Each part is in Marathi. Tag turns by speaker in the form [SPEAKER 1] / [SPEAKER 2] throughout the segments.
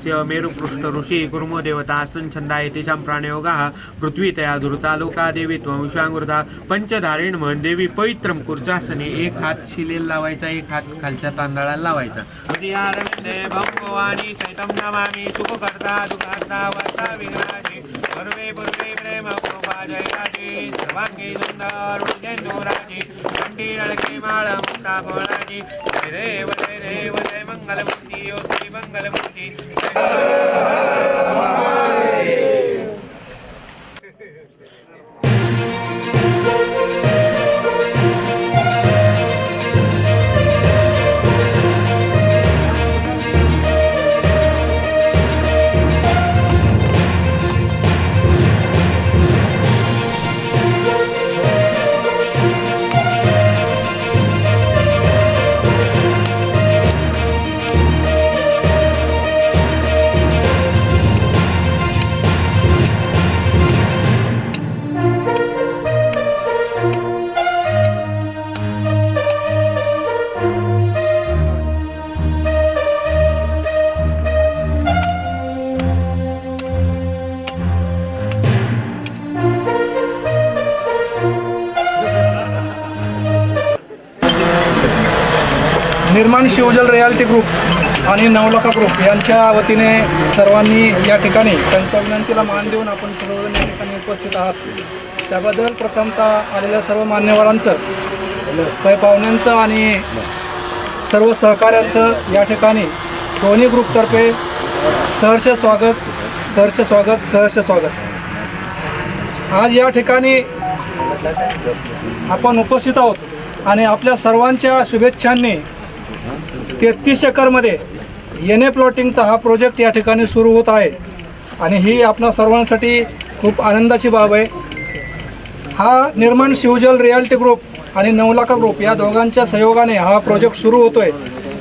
[SPEAKER 1] मंत्रस्य मेरुपृष्ठ ऋषी कुर्मो देवता आसन छंदाय तेषां प्राणयोगाः पृथ्वी तया धृता लोका देवी त्वंशांगृता विश्वांगृता पंचधारेण म्हण देवी पवित्रम कुर्चासने एक हात शिलेला लावायचा एक हात खालच्या तांदळाला लावायचा. हृदयारविंदे भगवानी सैतम सर्वे पूर्वे प्रेम कृपा सर्वांगी सुंदर माळ मुक्ता मंगलमूर्ती ओ
[SPEAKER 2] शिवजल ग्रुप आणि नवलखा ग्रुप यांच्या वतीने सर्वांनी या ठिकाणी त्यांच्या विनंतीला मान देऊन आपण सर्वजण या ठिकाणी उपस्थित आहात. त्याबद्दल प्रथमतः आलेल्या सर्व मान्यवरांचं काही पाहुण्यांचं आणि सर्व सहकाऱ्यांचं या ठिकाणी दोन्ही ग्रुपतर्फे सहर्ष स्वागत सहर्ष स्वागत सहर्ष स्वागत. आज या ठिकाणी आपण उपस्थित आहोत आणि आपल्या सर्वांच्या शुभेच्छांनी तेहतीस एकरमध्ये एन ए प्लॉटिंगचा हा प्रोजेक्ट या ठिकाणी सुरू होत आहे. आणि ही आपणा सर्वांसाठी खूप आनंदाची बाब आहे. हा निर्माण शिवजल रियालिटी ग्रुप आणि नवलाखा ग्रुप या दोघांच्या सहयोगाने हा प्रोजेक्ट सुरू होतो आहे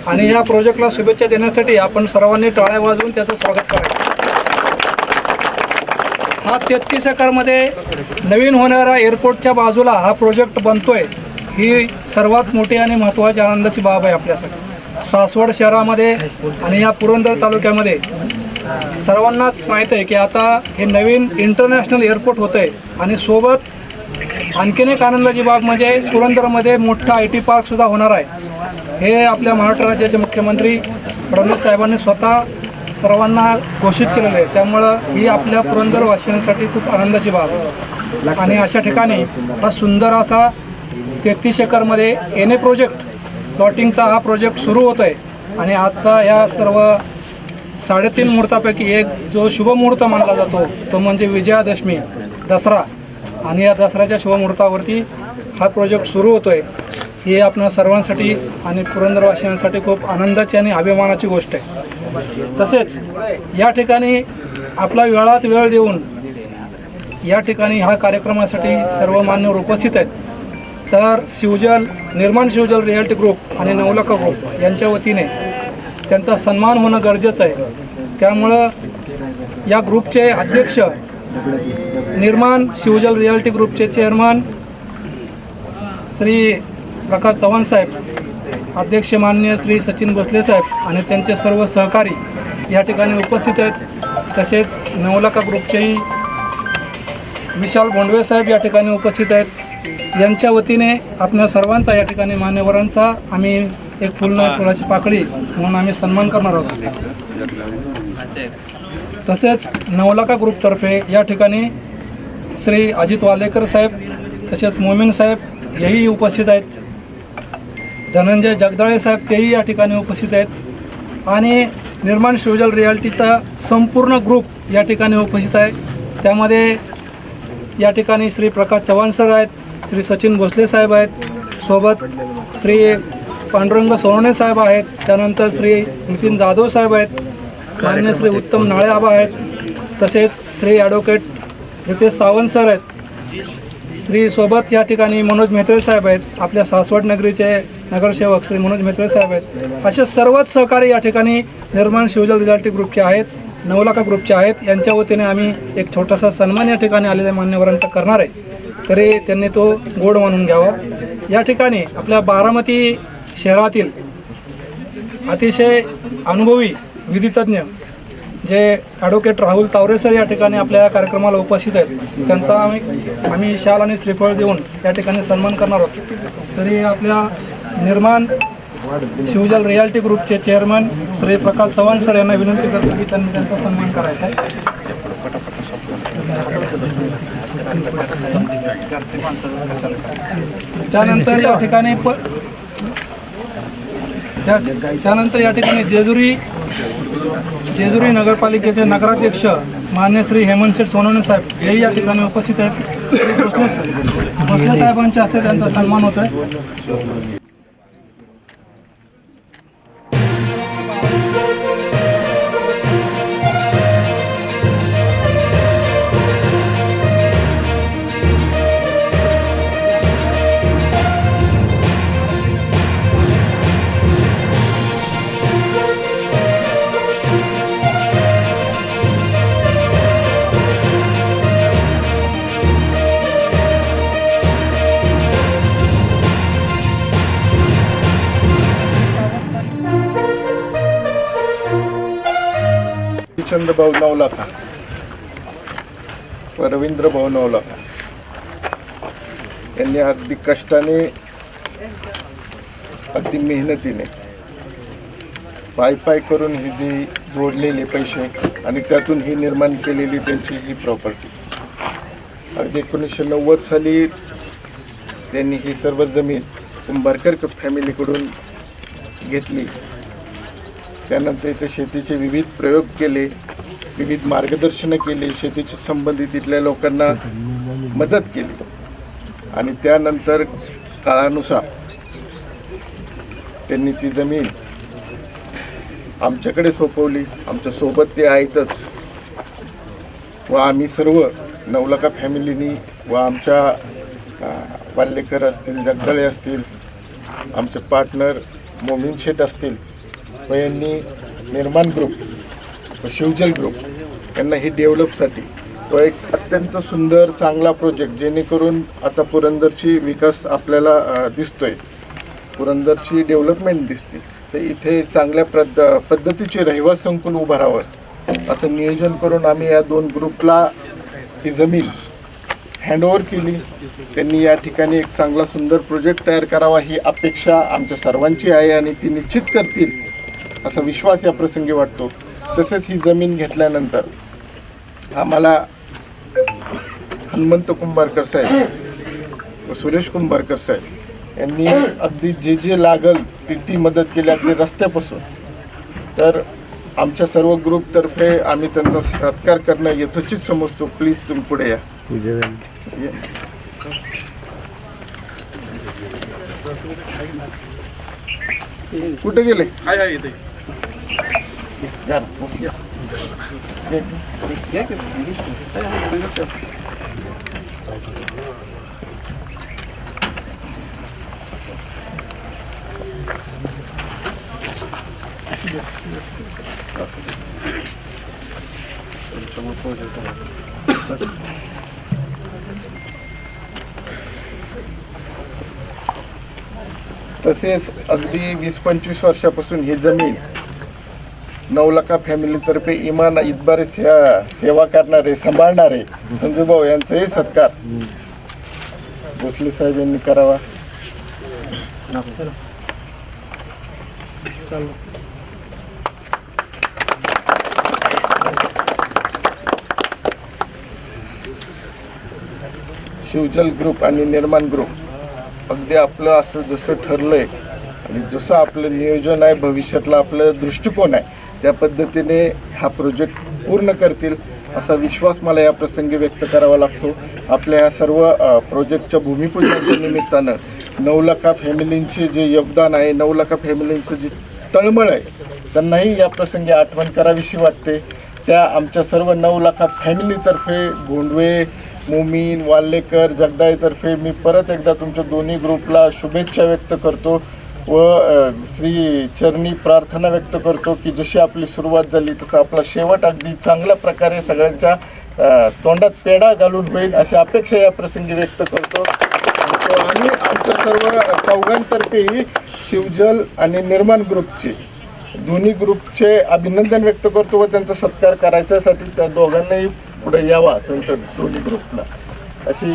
[SPEAKER 2] आणि या प्रोजेक्टला शुभेच्छा देण्यासाठी आपण सर्वांनी टाळ्या वाजवून त्याचं स्वागत करायचं. हा तेहतीस एकरमध्ये नवीन होणाऱ्या एअरपोर्टच्या बाजूला हा प्रोजेक्ट बनतोय. ही सर्वात मोठी आणि महत्त्वाची आनंदाची बाब आहे आपल्यासाठी. सासवड शहरामध्ये आणि या पुरंदर तालुक्यामध्ये सर्वांनाच माहीत आहे की आता हे नवीन इंटरनॅशनल एअरपोर्ट होतं आहे आणि सोबत आणखीन एक आनंदाची बाब म्हणजे पुरंदरमध्ये मोठा आय टी पार्कसुद्धा होणार आहे. हे आपल्या महाराष्ट्र राज्याचे मुख्यमंत्री फडणवीस साहेबांनी स्वतः सर्वांना घोषित केलेलं आहे. त्यामुळं ही आपल्या पुरंदरवासियांसाठी खूप आनंदाची बाब आहे. आणि अशा ठिकाणी हा सुंदर असा तेहतीस एकरमध्ये एन ए प्रोजेक्ट प्लॉटिंगचा हा प्रोजेक्ट सुरू होतो आहे आणि आजचा या सर्व साडेतीन मुहूर्तापैकी एक जो शुभमुहूर्त मानला जातो तो म्हणजे विजयादशमी दसरा. आणि या दसऱ्याच्या शुभमुहूर्तावरती हा प्रोजेक्ट सुरू होतो आहे ही आपणा सर्वांसाठी आणि पुरंदरवासियांसाठी खूप आनंदाची आणि अभिमानाची गोष्ट आहे. तसेच या ठिकाणी आपला वेळात वेळ देऊन या ठिकाणी ह्या कार्यक्रमासाठी सर्व मान्यवर उपस्थित आहेत. तर शिवजल निर्माण शिवजल रियाल्टी ग्रुप आणि नवलखा ग्रुप यांच्या वतीने त्यांचा सन्मान होणं गरजेचं आहे. त्यामुळं या ग्रुपचे अध्यक्ष निर्माण शिवजल रियाल्टी ग्रुपचे चेअरमन श्री प्रकाश चव्हाण साहेब अध्यक्ष मान्य श्री सचिन भोसले साहेब आणि त्यांचे सर्व सहकारी या ठिकाणी उपस्थित आहेत. तसेच नवलखा ग्रुपचेही विशाल गोंडवे साहेब या ठिकाणी उपस्थित आहेत. यांच्या वतीने आपल्या सर्वांचा या ठिकाणी मान्यवरांचा आम्ही एक फुल फुलाची पाकळी म्हणून आम्ही सन्मान करणार आहोत. तसेच नवलाका ग्रुपतर्फे या ठिकाणी श्री अजित वालेकर साहेब तसेच मोमीन साहेब हेही उपस्थित आहेत. धनंजय जगदाळे साहेब तेही या ठिकाणी उपस्थित आहेत. आणि निर्माण शिवजल रियालिटीचा संपूर्ण ग्रुप या ठिकाणी उपस्थित आहे. त्यामध्ये या ठिकाणी श्री प्रकाश चव्हाण सर आहेत. श्री सचिन भोसले साहेब आहेत. सोबत श्री पांडुरंग सोनवणे साहेब आहेत. त्यानंतर श्री नितीन जाधव साहेब आहेत. मान्य श्री उत्तम नाळे आबा आहेत. तसेच श्री ॲडव्होकेट रितेश सावंत सर आहेत. श्री सोबत या ठिकाणी मनोज मेहत्रे साहेब आहेत. आपल्या सासवड नगरीचे नगरसेवक श्री मनोज मेहत्रे साहेब आहेत. असे सर्वच सहकारी या ठिकाणी निर्माण शिवजल रियालिटी ग्रुपचे आहेत. नवलाखा ग्रुपचे आहेत. यांच्या वतीने आम्ही एक छोटासा सन्मान या ठिकाणी आलेल्या मान्यवरांचा करणार आहे. तरी त्यांनी तो गोड मानून घ्यावा. या ठिकाणी आपल्या बारामती शहरातील अतिशय अनुभवी विधितज्ञ जे ॲडव्होकेट राहुल तावरे सर या ठिकाणी आपल्या कार्यक्रमाला उपस्थित आहेत. त्यांचा आम्ही आम्ही शाल आणि श्रीफळ देऊन या ठिकाणी सन्मान करणार आहोत. तरी आपल्या निर्माण शिवजल रियाल्टी ग्रुपचे चेअरमन श्री प्रकाश चव्हाण सर यांना विनंती करतो की त्यांनी त्यांचा सन्मान करायचा आहे. त्यानंतर या ठिकाणी प त्या- त्यानंतर या ठिकाणी जेजुरी जेजुरी नगरपालिकेचे नगराध्यक्ष मान्य श्री हेमंत शेठ सोनवणे साहेब हेही या ठिकाणी उपस्थित आहेत. श्री साहेबांच्या हस्ते त्यांचा सन्मान होत आहे
[SPEAKER 3] चंद्र भाऊ नवलाखा व रवींद्र भाऊ नवलाखा यांनी अगदी कष्टाने अगदी मेहनतीने पाय पाय करून ही जी जोडलेले पैसे आणि त्यातून ही निर्माण केलेली त्यांची ही प्रॉपर्टी अगदी एकोणीसशे नव्वद साली त्यांनी ही सर्व जमीन कुंभारकर फॅमिलीकडून घेतली. त्यानंतर इथे शेतीचे विविध प्रयोग केले विविध मार्गदर्शनं केली शेतीशी संबंधित तिथल्या लोकांना मदत केली. आणि त्यानंतर काळानुसार त्यांनी ती जमीन आमच्याकडे सोपवली. आमच्यासोबत ते आहेतच. व आम्ही सर्व नवलका फॅमिलीनी व आमच्या वाल्लेकर असतील जगदळे असतील आमचे पार्टनर मोमीन शेठ असतील व यांनी निर्माण ग्रुप शिवजल ग्रुप यांना ही डेव्हलपसाठी तो एक अत्यंत सुंदर चांगला प्रोजेक्ट जेणेकरून आता पुरंदरची विकास आपल्याला दिसतोय. पुरंदरची डेव्हलपमेंट दिसते. तर इथे चांगल्या प्रद पद्धतीचे रहिवास संकुल उभं राहावं. असं नियोजन करून आम्ही या दोन ग्रुपला ही जमीन हँडओव्हर केली. त्यांनी या ठिकाणी एक चांगला सुंदर प्रोजेक्ट तयार करावा ही अपेक्षा आमच्या सर्वांची आहे आणि ती निश्चित करतील. असा विश्वास या प्रसंगी वाटतो. तसेच ही जमीन घेतल्यानंतर आम्हाला हनुमंत कुंभारकर साहेब व सुरेश कुंभारकर साहेब यांनी अगदी जे जे लागल ती ती मदत केली अगदी रस्त्यापासून. तर आमच्या सर्व ग्रुपतर्फे आम्ही त्यांचा सत्कार करणं यथोचित समजतो. प्लीज तुम्ही पुढे या. कुठे गेले? या ना, बस. ये. तसेच अगदी वीस पंचवीस वर्षापासून ही जमीन नवलखा फॅमिलीतर्फे इमान इतबारे से सेवा करणारे सांभाळणारे संजूभाऊ यांचाही सत्कार. भोसले साहेब यांनी करावा. शिवजल ग्रुप आणि निर्माण ग्रुप. अगदी आपलं असं जसं ठरलंय आणि जसं आपलं नियोजन आहे भविष्यातला आपलं दृष्टिकोन आहे त्या पद्धतीने हा प्रोजेक्ट पूर्ण करतील असा विश्वास मला या प्रसंगी व्यक्त करावा लागतो. आपल्या ह्या सर्व प्रोजेक्टच्या भूमिपूजनाच्या निमित्तानं नऊ लाखा फॅमिलींचे जे योगदान आहे नऊ लाखा फॅमिलींचं जे तळमळ आहे त्यांनाही या प्रसंगी आठवण करावीशी वाटते. त्या आमच्या सर्व नऊ लाखा फॅमिलीतर्फे गोंडवे मोमीन वाल्लेकर जगदाईतर्फे मी परत एकदा तुमच्या दोन्ही ग्रुपला शुभेच्छा व्यक्त करतो. व श्री चरणी प्रार्थना व्यक्त करतो की जशी आपली सुरुवात झाली तसं आपला शेवट अगदी चांगल्या प्रकारे सगळ्यांच्या तोंडात पेढा घालून होईल अशी अपेक्षा या प्रसंगी व्यक्त करतो. आणि आमच्या सर्व चौघांतर्फेही शिवजल आणि निर्माण ग्रुपचे दोन्ही ग्रुपचे अभिनंदन व्यक्त करतो व त्यांचा सत्कार करायच्यासाठी त्या दोघांनाही पुढे यावा त्यांचं दोन्ही ग्रुपला. अशी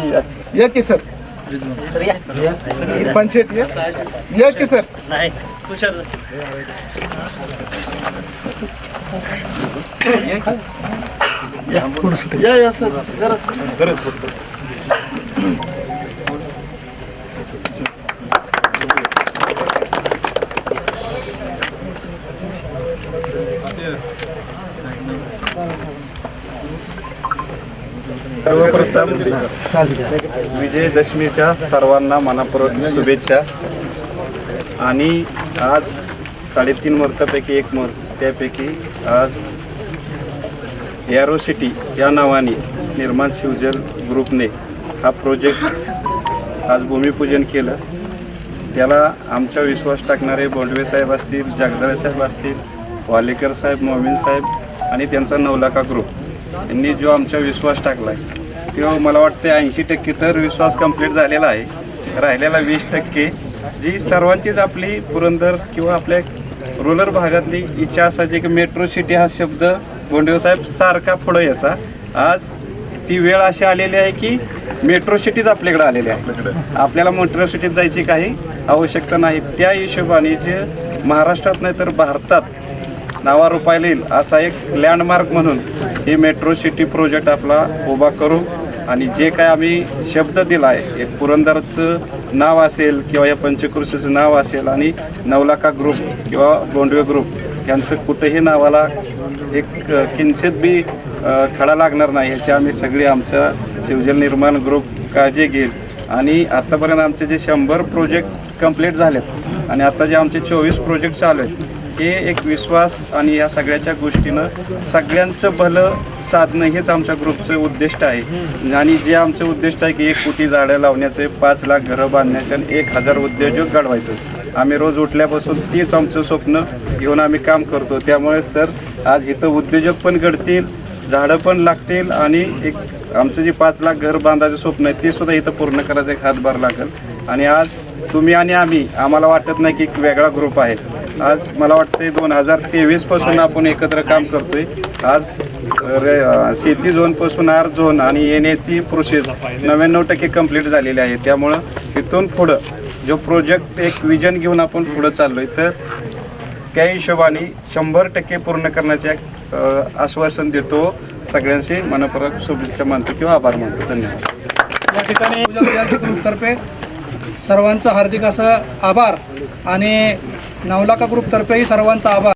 [SPEAKER 3] या की सर. इरफान शेठ या या की सर या या या सर जरा सर.
[SPEAKER 4] सर्वप्रथम विजयदशमीच्या सर्वांना मनापूर्वक शुभेच्छा. आणि आज साडेतीन मुहूर्तापैकी एक मुहूर्त त्यापैकी आज एरो सिटी या नावाने निर्माण शिवजल ग्रुपने हा प्रोजेक्ट आज भूमिपूजन केलं. त्याला आमचा विश्वास टाकणारे बोंडवे साहेब असतील जगदाळे साहेब असतील वालेकर साहेब मोमीन साहेब आणि त्यांचा नवलाखा ग्रुप यांनी जो आमचा विश्वास टाकला आहे तो मला वाटते ऐंशी टक्के तर विश्वास कंप्लीट झालेला आहे. राहिलेला वीस टक्के जी सर्वांचीच आपली पुरंदर किंवा आपल्या रुरल भागातली इच्छा असायची की मेट्रो सिटी हा शब्द गोंडेवसाहेब सारखा पुढं याचा आज ती वेळ अशी आलेली आहे की मेट्रो सिटीज आपल्याकडे आलेली आहे आपल्याला मेट्रो सिटीत जायची काही आवश्यकता नाही. त्या हिशोबाने जे महाराष्ट्रात नाही तर भारतात नावारूपायला येईल असा एक लँडमार्क म्हणून ही मेट्रो सिटी प्रोजेक्ट आपला उभा करू. आणि जे काय आम्ही शब्द दिला आहे एक पुरंदरचं नाव असेल किंवा या पंचकृषीचं नाव असेल आणि नवलाखा ग्रुप किंवा गोंडवे ग्रुप यांचं कुठेही नावाला एक किंचित बी खडा लागणार नाही. याची आम्ही सगळी आमचा शिवजल निर्माण ग्रुप काळजी घेईल. आणि आत्तापर्यंत आमचे जे शंभर प्रोजेक्ट कंप्लीट झालेत आणि आता जे आमचे चोवीस प्रोजेक्ट चालू आहेत हे एक विश्वास आणि या सगळ्याच्या गोष्टीनं सगळ्यांचं भलं साधणं हेच आमच्या ग्रुपचं उद्दिष्ट आहे. आणि जे आमचं उद्दिष्ट आहे की एक कोटी झाडं लावण्याचे पाच लाख घरं बांधण्याचे आणि एक हजार उद्योजक घडवायचं. आम्ही रोज उठल्यापासून तीच आमचं स्वप्न घेऊन आम्ही काम करतो. त्यामुळे सर आज इथं उद्योजक पण घडतील झाडं पण लागतील आणि एक आमचं जे पाच लाख घर बांधायचं स्वप्न आहे ते सुद्धा इथं पूर्ण करायचं एक हातभार लागेल. आणि आज तुम्ही आणि आम्ही आम्हाला वाटत नाही की एक वेगळा ग्रुप आहे. आज मला वाटते दोन हजार तेवीसपासून आपण एकत्र काम करतोय. आज रे शेती झोनपासून आर झोन आणि येण्याची प्रोसेस नव्याण्णव टक्के कंप्लीट झालेली आहे. त्यामुळं तिथून पुढं जो प्रोजेक्ट एक विजन घेऊन आपण पुढं चाललोय तर त्या हिशोबाने शंभर टक्के पूर्ण करण्याचे आश्वासन देतो. सगळ्यांशी मनपूर्वक शुभेच्छा मानतो किंवा आभार मानतो. धन्यवाद.
[SPEAKER 2] या ठिकाणी ग्रुपतर्फे सर्वांचं हार्दिक असं आभार आणि नवलाखा ग्रुपतर्फेही सर्वांचा आभार.